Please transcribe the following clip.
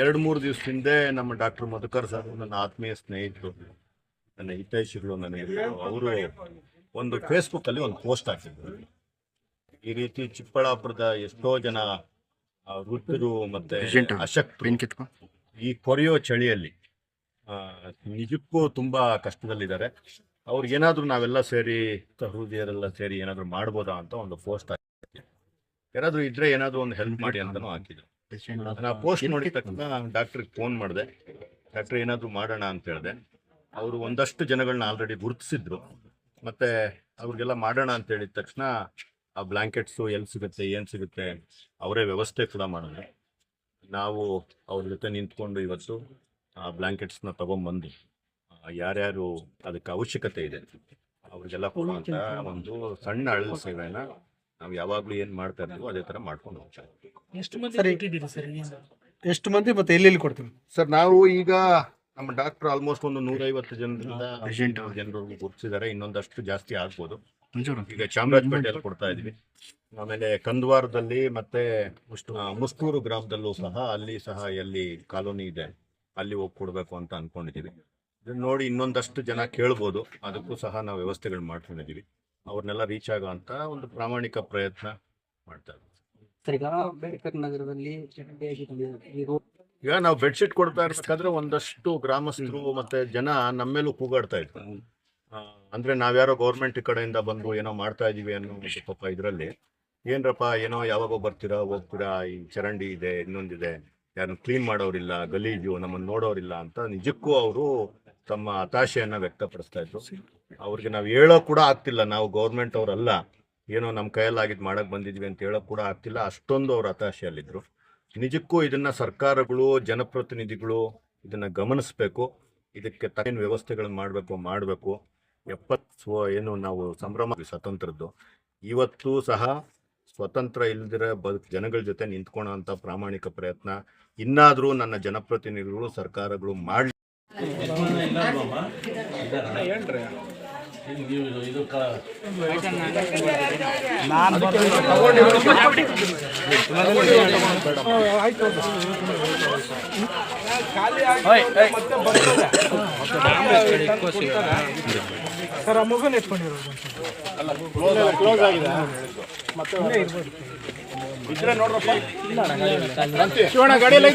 ಎರಡು ಮೂರು ದಿವಸ ಹಿಂದೆ ನಮ್ಮ ಡಾಕ್ಟರ್ ಮಧುಕರ್ ಸರ್ ನನ್ನ ಆತ್ಮೀಯ ಸ್ನೇಹಿತರು ನನ್ನ ಹಿತೈಷಿಗಳು ನನ್ನ ಅವರು ಒಂದು ಫೇಸ್ಬುಕ್ ಅಲ್ಲಿ ಒಂದು ಪೋಸ್ಟ್ ಹಾಕಿದ್ರು. ಈ ರೀತಿ ಚಿಕ್ಕಬಳ್ಳಾಪುರದ ಎಷ್ಟೋ ಜನ ವೃದ್ಧರು ಮತ್ತೆ ಅಶಕ್ತ ಈ ಕೊರೆಯೋ ಚಳಿಯಲ್ಲಿ ನಿಜಕ್ಕೂ ತುಂಬಾ ಕಷ್ಟದಲ್ಲಿದ್ದಾರೆ. ಅವ್ರಿಗೆ ಏನಾದರೂ ನಾವೆಲ್ಲ ಸೇರಿ ಸಹೃದಯರೆಲ್ಲ ಸೇರಿ ಏನಾದರೂ ಮಾಡ್ಬೋದಾ ಅಂತ ಒಂದು ಪೋಸ್ಟ್ ಹಾಕಿದ್ವಿ ಯಾರಾದರೂ ಇದ್ರೆ ಏನಾದರೂ ಒಂದು ಹೆಲ್ಪ್ ಮಾಡಿ ಅಂತಲೂ ಹಾಕಿದ್ರು. ನಾ ಪೋಸ್ಟ್ ನೋಡಿದ ತಕ್ಷಣ ಡಾಕ್ಟ್ರಿಗೆ ಫೋನ್ ಮಾಡಿದೆ. ಡಾಕ್ಟ್ರ್ ಏನಾದರೂ ಮಾಡೋಣ ಅಂತ ಹೇಳಿದೆ. ಅವರು ಒಂದಷ್ಟು ಜನಗಳನ್ನ ಆಲ್ರೆಡಿ ಗುರುತಿಸಿದ್ರು. ಮತ್ತೆ ಅವ್ರಿಗೆಲ್ಲ ಮಾಡೋಣ ಅಂತ ಹೇಳಿದ ತಕ್ಷಣ ಆ ಬ್ಲಾಂಕೆಟ್ಸು ಎಲ್ಲಿ ಸಿಗುತ್ತೆ ಏನು ಸಿಗುತ್ತೆ ಅವರೇ ವ್ಯವಸ್ಥೆ ಕೂಡ ಮಾಡಿದ್ರು. ನಾವು ಅವ್ರ ಜೊತೆ ನಿಂತ್ಕೊಂಡು ಇವತ್ತು ಆ ಬ್ಲಾಂಕೆಟ್ಸ್ನ ತೊಗೊಂಬಂದು ಯಾರ್ಯಾರು ಅದಕ್ಕೆ ಅವಶ್ಯಕತೆ ಇದೆ ಅವ್ರಿಗೆಲ್ಲ ಕೊಡುವಂಥ ಒಂದು ಸಣ್ಣ ಅಳಲ್ ಸೇವೆನ ನಾವು ಯಾವಾಗಲೂ ಏನು ಮಾಡ್ತಾ ಇರ್ತೀವೋ ಅದೇ ಥರ ಮಾಡ್ಕೊಂಡು ಹೋಗ್ತಾರೆ ಎಷ್ಟು ಮಂದಿ ಎಷ್ಟು ಮಂದಿ ಮತ್ತೆ ಎಲ್ಲೆಲ್ಲಿ ಕೊಡ್ತೀವಿ? ಸರ್ ನಾವು ಈಗ ನಮ್ಮ ಡಾಕ್ಟರ್ ಆಲ್ಮೋಸ್ಟ್ ಒಂದು ನೂರೈವತ್ತು ಜನರಿಂದ ಜನರು ಗುರುತಿಸಿದ್ದಾರೆ ಇನ್ನೊಂದಷ್ಟು ಜಾಸ್ತಿ ಆಗ್ಬೋದು. ಈಗ ಚಾಮರಾಜಪೇಟೆಯಲ್ಲಿ ಕೊಡ್ತಾ ಇದೀವಿ ಆಮೇಲೆ ಕಂದವಾರದಲ್ಲಿ ಮತ್ತೆ ಮುಸ್ಕೂರು ಗ್ರಾಮದಲ್ಲೂ ಸಹ ಅಲ್ಲಿ ಸಹ ಎಲ್ಲಿ ಕಾಲೋನಿ ಇದೆ ಅಲ್ಲಿ ಹೋಗಿ ಕೊಡಬೇಕು ಅಂತ ಅನ್ಕೊಂಡಿದೀವಿ ಇದನ್ನ ನೋಡಿ ಇನ್ನೊಂದಷ್ಟು ಜನ ಕೇಳ್ಬೋದು. ಅದಕ್ಕೂ ಸಹ ನಾವು ವ್ಯವಸ್ಥೆಗಳು ಮಾಡ್ಕೊಂಡಿದ್ದೀವಿ ಅವ್ರನ್ನೆಲ್ಲ ರೀಚ್ ಆಗೋ ಅಂತ ಒಂದು ಪ್ರಾಮಾಣಿಕ ಪ್ರಯತ್ನ ಮಾಡ್ತಾ ಇದ್ದೀವಿ. ಸರ್ ಈಗ ಅಂಬೇಡ್ಕರ್ ನಗರದಲ್ಲಿ ಚರಂಡಿಯಾಗಿದೆ ಈ ರೋಡ್ ಈಗ ನಾವು ಬೆಡ್ಶೀಟ್ ಕೊಡ್ತಾ ಇರ್ಬೇಕಾದ್ರೆ ಒಂದಷ್ಟು ಗ್ರಾಮಸ್ಥರು ಮತ್ತೆ ಜನ ನಮ್ಮೇಲೂ ಕೂಗಾಡ್ತಾ ಇದ್ರು. ಆ, ಅಂದ್ರೆ ನಾವ್ಯಾರೋ ಗೌರ್ಮೆಂಟ್ ಕಡೆಯಿಂದ ಬಂದು ಏನೋ ಮಾಡ್ತಾ ಇದೀವಿ ಅನ್ನೋ ಒಂದು ಪಾಪ ಇದ್ರಲ್ಲಿ ಏನ್ರಪ್ಪ ಏನೋ ಯಾವಾಗೋ ಬರ್ತೀರಾ ಹೋಗ್ತೀರಾ ಈ ಚರಂಡಿ ಇದೆ ಇನ್ನೊಂದಿದೆ ಯಾರನ್ನು ಕ್ಲೀನ್ ಮಾಡೋರಿಲ್ಲ ಗಲೀಜು ನಮ್ಮನ್ನು ನೋಡೋರಿಲ್ಲ ಅಂತ ನಿಜಕ್ಕೂ ಅವರು ತಮ್ಮ ಹತಾಶೆಯನ್ನ ವ್ಯಕ್ತಪಡಿಸ್ತಾ ಇದ್ರು. ಅವ್ರಿಗೆ ನಾವು ಹೇಳೋ ಕೂಡ ಆಗ್ತಿಲ್ಲ. ನಾವು ಗೌರ್ಮೆಂಟ್ ಅವರಲ್ಲ ಏನೋ ನಮ್ಮ ಕೈಯಲ್ಲಾಗಿದ್ದು ಮಾಡಕ್ ಬಂದಿದ್ವಿ ಅಂತ ಹೇಳೋ ಕೂಡ ಆಗ್ತಿಲ್ಲ. ಅಷ್ಟೊಂದು ಅವ್ರ ಹತಾಶೆಯಲ್ಲಿದ್ರು. ನಿಜಕ್ಕೂ ಇದನ್ನ ಸರ್ಕಾರಗಳು ಜನಪ್ರತಿನಿಧಿಗಳು ಇದನ್ನ ಗಮನಿಸಬೇಕು. ಇದಕ್ಕೆ ತಕ್ಕ ವ್ಯವಸ್ಥೆಗಳನ್ನ ಮಾಡಬೇಕು ಮಾಡಬೇಕು. ಎಪ್ಪತ್ತು ಏನು ನಾವು ಸಂಭ್ರಮ ಸ್ವತಂತ್ರದ್ದು. ಇವತ್ತು ಸಹ ಸ್ವತಂತ್ರ ಇಲ್ದಿರ ಬದುಕು ಜನಗಳ ಜೊತೆ ನಿಂತ್ಕೊಳ್ಳೋ ಪ್ರಾಮಾಣಿಕ ಪ್ರಯತ್ನ. ಇನ್ನಾದರೂ ನನ್ನ ಜನಪ್ರತಿನಿಧಿಗಳು ಸರ್ಕಾರಗಳು ಮಾಡಲಿ ಸರ್ ಆ ಮಗುನ ಎತ್ಕೊಂಡಿರೋದು ಶಿವಣ್ಣ ಗಾಡಿಯಲ್ಲಿ